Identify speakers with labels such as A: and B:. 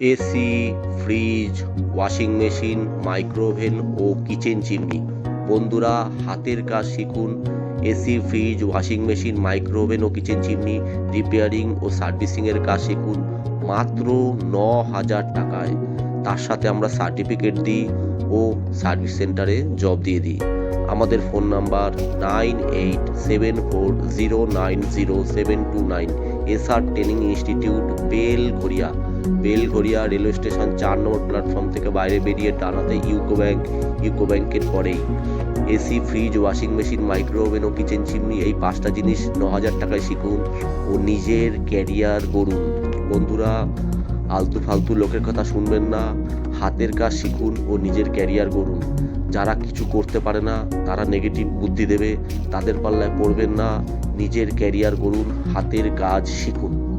A: AC, fridge, washing machine, micro oven ও kitchen chimney. বন্ধুরা, হাতের কাজ শিখুন। AC, fridge, washing machine, micro oven ও kitchen chimney, repairing ও সার্ভিসিংয়ের কাজ শিখুন মাত্র ন হাজার টাকায়। তার সাথে আমরা সার্টিফিকেট দিই ও সার্ভিস সেন্টারে জব দিয়ে দিই। আমাদের phone number nine eight seven four zero nine zero seven two nine. SR training institute Belgharia Belgharia railway station চার নম্বর প্ল্যাটফর্ম থেকে বাইরে বেরিয়ে টানাতে ইউকো ব্যাংক, ইউকো ব্যাংকের পরেই। AC, fridge, washing machine, micro oven ও কিচেন চিমনি এই পাঁচটা জিনিস ন হাজার টাকায় শিখুন ও নিজের ক্যারিয়ার গড়ুন। বন্ধুরা, আলতু ফালতু লোকের কথা শুনবেন না, হাতের কাজ শিখুন ও নিজের ক্যারিয়ার গড়ুন। যারা কিছু করতে পারে না, তারা নেগেটিভ বুদ্ধি দেবে, তাদের পাল্লায় পড়বেন না, নিজের ক্যারিয়ার গড়ুন, হাতের কাজ শিখুন।